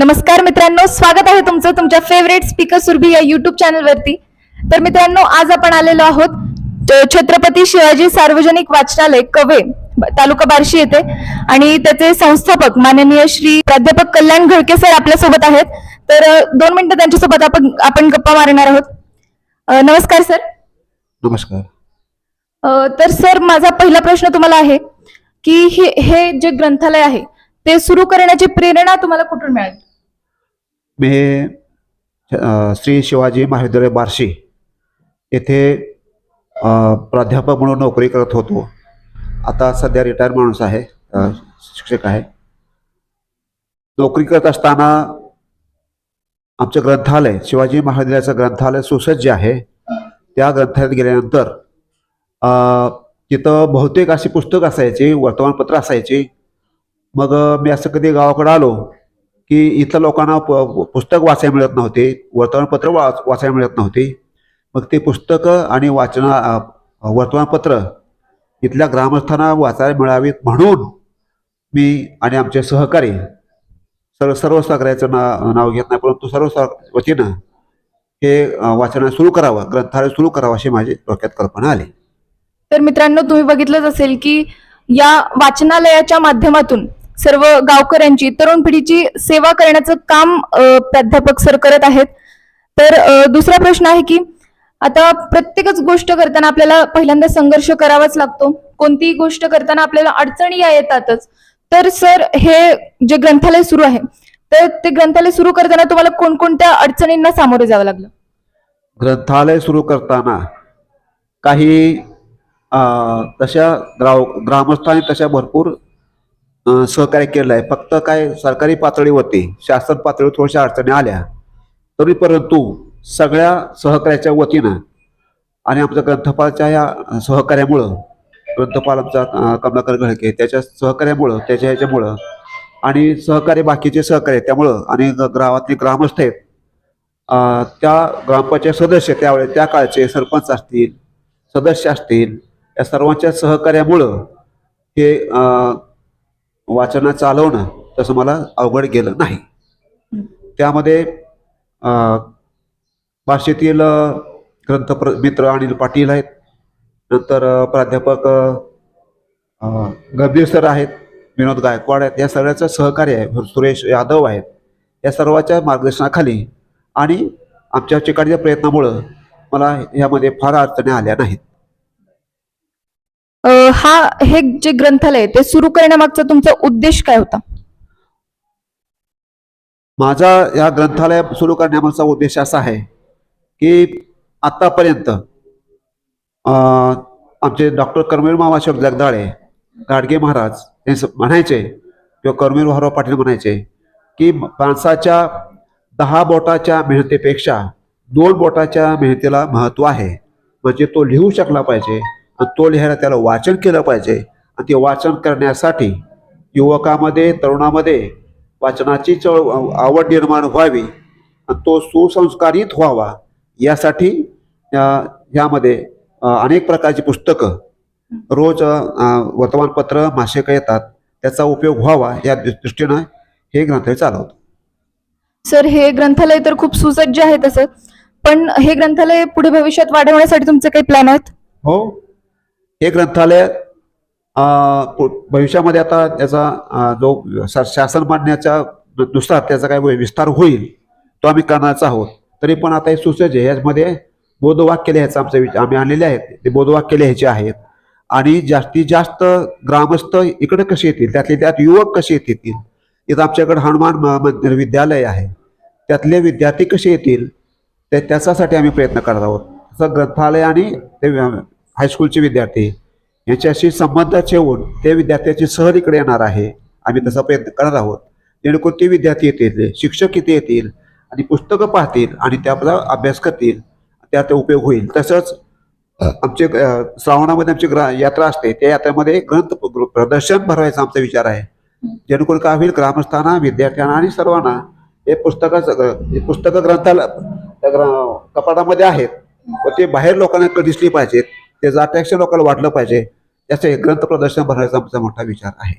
नमस्कार मित्रांनो स्वागत आहे तुमचं तुमच्या फेवरेट स्पीकर सुरभी या युट्यूब चॅनल वरती. तर मित्रांनो आज आपण आलेलो आहोत छत्रपती शिवाजी सार्वजनिक वाचनालय कवे तालुका बार्शी येथे. आणि त्याचे संस्थापक माननीय श्री प्राध्यापक कल्याण घळके सर आपल्यासोबत आहेत. तर दोन मिनिटं त्यांच्यासोबत आपण आपण गप्पा मारणार आहोत. नमस्कार सर. नमस्कार. तर सर माझा पहिला प्रश्न तुम्हाला आहे की हे हे जे ग्रंथालय आहे ते सुरू करण्याची प्रेरणा तुम्हाला कुठून मिळाली? मी श्री शिवाजी महाविद्यालय बार्शी येथे प्राध्यापक म्हणून नोकरी करत होतो. आता सध्या रिटायर माणूस आहे शिक्षक आहे. नोकरी करत असताना आमचं ग्रंथालय शिवाजी महाविद्यालयाचं ग्रंथालय सुसज्ज आहे. त्या ग्रंथालयात गेल्यानंतर तिथं बहुतेक अशी पुस्तक असायची वर्तमानपत्र असायची. मग मी असं कधी गावाकडे आलो की इथं लोकांना प- पुस्तक वाचायला मिळत नव्हते वर्तमानपत्र वाच वाचायला मिळत नव्हते. मग ते पुस्तकं आणि वाचना वर्तमानपत्र इथल्या ग्रामस्थांना वाचायला मिळावीत म्हणून मी आणि आमचे सहकारी सर्व सर्व सहकार्याचं ना नाव घेत नाही परंतु सर्व वतीनं हे अ, वाचन सुरू करावं ग्रंथालय सुरू करावं अशी माझी डोक्यात कल्पना आली. तर मित्रांनो तुम्ही बघितलंच असेल की या वाचनालयाच्या माध्यमातून सर्व गावकऱ्यांची तरुण पिढीची सेवा करण्याचं काम प्राध्यापक सर करत आहेत. तर दुसरा प्रश्न आहे की आता प्रत्येकच गोष्ट करताना आपल्याला पहिल्यांदा संघर्ष करावाच लागतो. कोणतीही गोष्ट करताना आपल्याला अडचणी या येतातच. तर सर हे जे ग्रंथालय सुरू आहे तर ते ग्रंथालय सुरू करताना तुम्हाला कोणकोणत्या अडचणींना सामोरे जावं लागलं? ग्रंथालय सुरू करताना काही तशा ग्राव ग्रामस्थांनी तशा भरपूर सहकार्य केलं आहे फक्त काय सरकारी पातळीवरती शासन पातळीवर थोड्याशा अडचणी आल्या. तरी परंतु सगळ्या सहकार्याच्या वतीनं आणि आमच्या ग्रंथपालच्या या सहकार्यामुळं ग्रंथपाल आमचा कमलाकर घळके त्याच्या सहकार्यामुळं त्याच्या ह्याच्यामुळं आणि सहकारी बाकीचे सहकार्य त्यामुळं आणि ग्रामातले गावातले ग्रामस्थ आहेत त्या ग्रामपंचायत सदस्य त्यावेळेस त्या काळचे सरपंच असतील सदस्य असतील या सर्वांच्या सहकार्यामुळं हे वाचना चालवणं तसं मला अवघड गेलं नाही. त्यामध्ये भाषेतील ग्रंथ ग्रंथप्र मित्र अनिल पाटील आहेत. नंतर प्राध्यापक गंभीर सर आहेत विनोद गायकवाड आहेत. या सगळ्याचं सहकार्य आहे. सुरेश यादव आहेत. या सर्वाच्या मार्गदर्शनाखाली आणि आमच्या चिकाटीच्या प्रयत्नामुळं मला यामध्ये फार अडचणी आल्या नाहीत. हा हे जे ग्रंथालय आहे, ते सुरू करण्यामागचा तुमचा उद्देश काय होता? माझा या ग्रंथालय सुरू करण्यामागचा उद्देश असा आहे की आतापर्यंत आमचे डॉक्टर कर्मवीर मामाशेव जगदाळे गाडगे महाराज हे म्हणायचे किंवा कर्मवीर भाऊराव पाटील म्हणायचे की माणसाच्या दहा बोटाच्या मेहनतीपेक्षा दोन बोटाच्या मेहनतीला महत्त्व आहे. म्हणजे तो लिहू शकला पाहिजे तो लिहायला त्याला वाचन केलं पाहिजे. आणि ते वाचन करण्यासाठी युवकामध्ये तरुणामध्ये वाचनाची चळ आवड निर्माण व्हावी आणि तो सुसंस्कारित व्हावा. यासाठी अ, अनेक प्रकारची पुस्तकं रोज वर्तमानपत्र मासिकं येतात. त्याचा उपयोग व्हावा या दृष्टीनं हे ग्रंथालय चालवतो. सर हे ग्रंथालय तर खूप सुसज्ज आहे तसं पण हे ग्रंथालय पुढे भविष्यात वाढवण्यासाठी तुमचे काही प्लॅन आहेत? हो. हे ग्रंथालय भविष्यामध्ये आता त्याचा जो शासन मांडण्याचा नुसार त्याचा काय विस्तार होईल तो आम्ही करण्याचा आहोत. तरी पण आता हे सुसज्ज आहे. बोधवाक बोधवाक्य लिहायचं आमचं विचार आम्ही आणलेले आहेत. ते बोधवाक्य लिहायचे आहेत. आणि जास्तीत जास्त ग्रामस्थ इकडे कसे येतील? त्यातले त्यात युवक कसे येतील? इथं आमच्याकडे हनुमान मंदिर विद्यालय आहे. त्यातले विद्यार्थी कसे येतील? ते त्याच्यासाठी आम्ही प्रयत्न करत आहोत. तसं ग्रंथालय आणि ते हायस्कूलचे विद्यार्थी याच्याशी संबंध ठेवून ते विद्यार्थ्याची सहल इकडे येणार आहे. आम्ही तसा प्रयत्न करणार आहोत. जेणेकरून ते विद्यार्थी येतील शिक्षक इथे येतील आणि पुस्तकं पाहतील आणि त्याचा अभ्यास करतील. त्याचा उपयोग होईल. तसंच आमचे श्रावणामध्ये आमची ग्रा यात्रा असते. त्या यात्रेमध्ये ग्रंथ प्रदर्शन भरवायचा आमचा विचार आहे. जेणेकरून काय होईल? ग्रामस्थांना विद्यार्थ्यांना आणि सर्वांना हे पुस्तकाचं हे पुस्तकं ग्रंथाला त्या ग्र- कपाटामध्ये आहेत. व ते बाहेर लोकांना दिसली पाहिजेत? त्याचं अट्रॅक्शन लोकांना वाटलं पाहिजे. त्याचं हे ग्रंथ प्रदर्शन भरवायचा आमचा मोठा विचार आहे.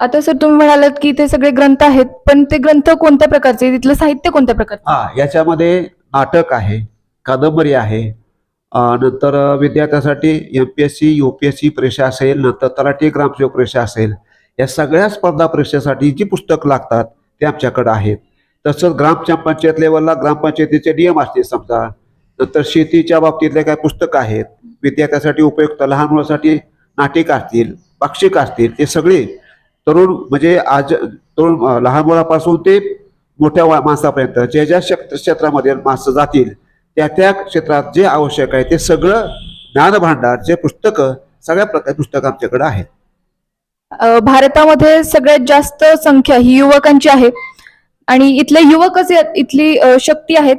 आता सर तुम्ही म्हणालात की ते सगळे ग्रंथ आहेत पण ते ग्रंथ कोणत्या प्रकारचे तिथलं साहित्य कोणत्या प्रकारचं हा याच्यामध्ये नाटक आहे कादंबरी आहे नंतर विद्यार्थ्यासाठी M P S C U P S C परीक्षा असेल नंतर तलाठी ग्रामसेवक परीक्षा असेल या सगळ्या स्पर्धा परीक्षेसाठी जी पुस्तकं लागतात ते आमच्याकडे आहेत. तसंच ग्रामपंचायत लेवलला ग्रामपंचायतीचे नियम असतील समजा नंतर शेतीच्या बाबतीतले काही पुस्तकं आहेत विद्यार्थ्यासाठी उपयुक्त लहान मुलासाठी नाटिक असतील पाक्षिक असतील ते सगळे तरुण म्हणजे आज तरुण लहान मुलापासून ते मोठ्या माणसापर्यंत ज्या ज्या क्षेत्र क्षेत्रामध्ये माणसं जातील त्या त्या क्षेत्रात जे आवश्यक आहे ते सगळं ज्ञानभांडार जे पुस्तकं सगळ्या प्रकार पुस्तकं आमच्याकडे आहेत. भारतामध्ये सगळ्यात जास्त संख्या ही युवकांची आहे. आणि इथले युवकच इथली शक्ती आहेत.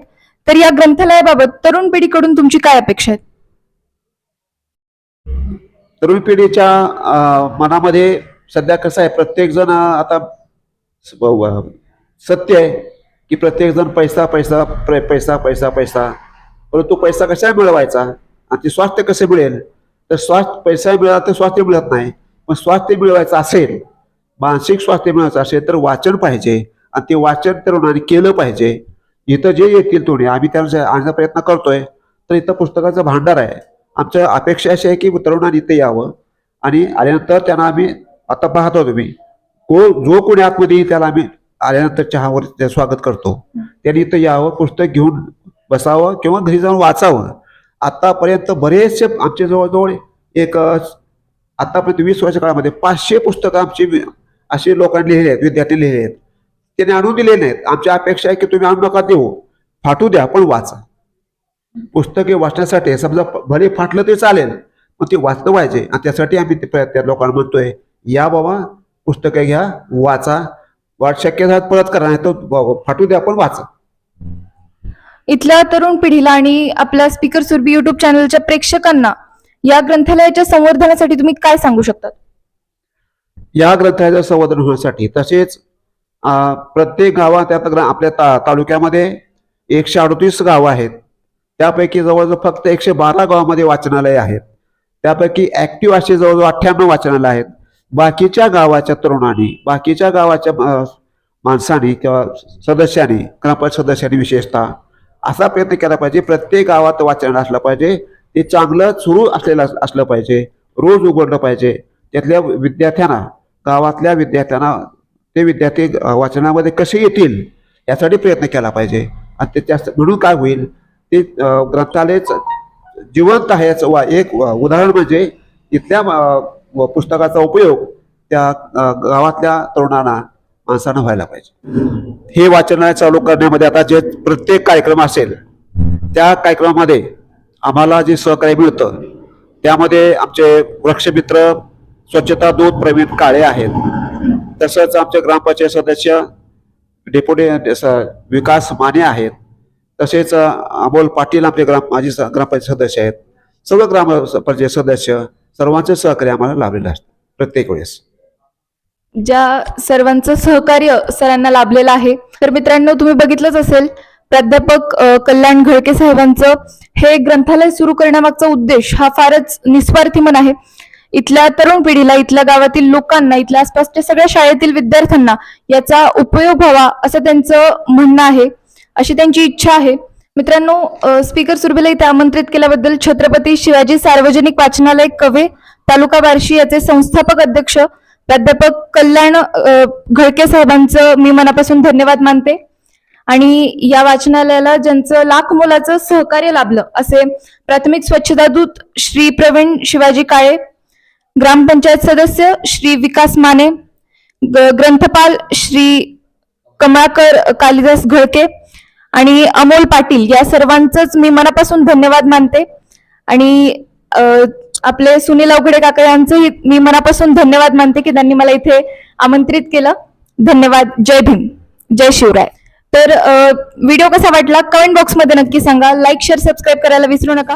तर या ग्रंथालयाबाबत तरुण पिढीकडून तुमची काय अपेक्षा आहे तरुण पिढीच्या मनामध्ये सध्या कसं आहे प्रत्येकजण आता सत्य आहे की प्रत्येकजण पैसा पैसा प्र- पैसा पैसा पैसा. परंतु पैसा कसा मिळवायचा? आणि ते स्वास्थ्य कसे मिळेल? तर स्वास्थ्य पैसा मिळाला तर स्वास्थ्य मिळत नाही. पण स्वास्थ्य मिळवायचं असेल मानसिक स्वास्थ्य मिळवायचं असेल तर वाचन पाहिजे. आणि ते वाचन तरुणाने केलं पाहिजे. इथं जे येतील थोडे आम्ही त्यांना आणण्याचा प्रयत्न करतोय. तर इथं पुस्तकाचं भांडार आहे. आमच्या अपेक्षा अशी आहे की तरुणांनी इथे यावं. आणि आल्यानंतर त्यांना आम्ही आता पाहतो तुम्ही. को जो कोणी आतमध्ये येईल त्याला आम्ही आल्यानंतर चहावर ते स्वागत करतो. त्यांनी इथं यावं पुस्तक घेऊन बसावं किंवा घरी जाऊन वाचावं. आतापर्यंत बरेचसे आमचे जवळजवळ एक आत्तापर्यंत आतापर्यंत वीस वर्ष काळामध्ये पाचशे पुस्तकं आमची असे लोकांनी लिहिली आहेत विद्यार्थी लिहिले आहेत. त्यांनी आणून दिले नाहीत. आमची अपेक्षा आहे की तुम्ही आणू नका देऊ. फाटू द्या पण वाचा. पुस्तके वाचण्यासाठी समजा भले फाटलं ते चालेल पण ते वाचलं पाहिजे आणि त्यासाठी आम्ही त्या लोकांना म्हणतोय या बाबा पुस्तके घ्या वाचा. वाट शक्य झालं परत करा नाही तर फाटू द्या पण वाचा. इथल्या तरुण पिढीला आणि आपल्या स्पीकर सुरभी युट्यूब चॅनलच्या प्रेक्षकांना या ग्रंथालयाच्या संवर्धनासाठी तुम्ही काय सांगू शकतात? या ग्रंथालयाचं संवर्धन होण्यासाठी तसेच प्रत्येक गावात आपल्या ता तालुक्यामध्ये एकशे अडतीस गावं आहेत. त्यापैकी जवळजवळ फक्त एकशे बारा गावामध्ये वाचनालय आहेत. त्यापैकी ऍक्टिव्ह असे जवळजवळ अठ्ठ्याण्णव वाचनालय आहेत. बाकीच्या गावाच्या तरुणांनी बाकीच्या गावाच्या माणसांनी किंवा सदस्यांनी ग्रामपंचायत सदस्यांनी विशेषतः असा प्रयत्न केला पाहिजे प्रत्येक गावात वाचन असलं पाहिजे ते चांगलं सुरू असलेलं अस- असलं पाहिजे रोज उघडलं पाहिजे. त्यातल्या विद्यार्थ्यांना गावातल्या विद्यार्थ्यांना ते विद्यार्थी वाचनामध्ये कसे येतील यासाठी प्रयत्न केला पाहिजे. आणि ते त्या म्हणून काय होईल ते ग्रंथालयच जिवंत आहे याचं वा- एक उदाहरण म्हणजे इथल्या पुस्तकाचा उपयोग त्या गावातल्या तरुणांना माणसानं व्हायला पाहिजे. हे वाचनालय चालू करण्यामध्ये आता जे प्रत्येक कार्यक्रम असेल त्या कार्यक्रमामध्ये आम्हाला जे सहकार्य मिळतं त्यामध्ये आमचे वृक्षमित्र स्वच्छता दूत प्रवीण काळे आहेत. तसंच आमचे ग्रामपंचायत सदस्य डेप्युटी स- विकास माने आहेत. तसेच अमोल पाटील आपले ग्राम माजी स- ग्रामपंचायत सदस्य आहेत. सर्व ग्रामपंचायत सदस्य सर्वांचे सहकार्य आम्हाला लाभलेलं असतं प्रत्येक वेळेस. ज्या सर्वांचं सहकार्य सरांना लाभलेलं आहे तर मित्रांनो तुम्ही बघितलंच असेल प्राध्यापक कल्याण घळके साहेबांचं हे ग्रंथालय सुरू करण्यामागचा उद्देश हा फारच निस्वार्थी मन आहे. इथल्या तरुण पिढीला इथल्या गावातील लोकांना इथल्या आसपासच्या सगळ्या शाळेतील विद्यार्थ्यांना याचा उपयोग व्हावा असं त्यांचं म्हणणं आहे. अशी त्यांची इच्छा आहे. मित्रांनो स्पीकर सुरभीला इथे आमंत्रित केल्याबद्दल छत्रपती शिवाजी सार्वजनिक वाचनालय कवे तालुका बार्शी याचे संस्थापक अध्यक्ष प्राध्यापक कल्याण घळके साहेबांचं मी मनापासून धन्यवाद मानते. आणि या वाचनालयाला ज्यांचं लाख मोलाचं सहकार्य लाभलं असे प्राथमिक स्वच्छता दूत श्री प्रवीण शिवाजी काळे ग्रामपंचायत सदस्य श्री विकास माने ग- ग्रंथपाल श्री कमळाकर कालिदास घळके आणि अमोल पाटील या सर्वांचंच मी मनापासून धन्यवाद मानते. आणि आपले सुनील अवघडे काका यांचंही मी मनापासून धन्यवाद मानते की त्यांनी मला इथे आमंत्रित केलं. धन्यवाद. जय भीम. जय शिवराय. तर व्हिडिओ कसा वाटला? कमेंट बॉक्समध्ये नक्की सांगा. लाईक शेअर सबस्क्राईब करायला विसरू नका.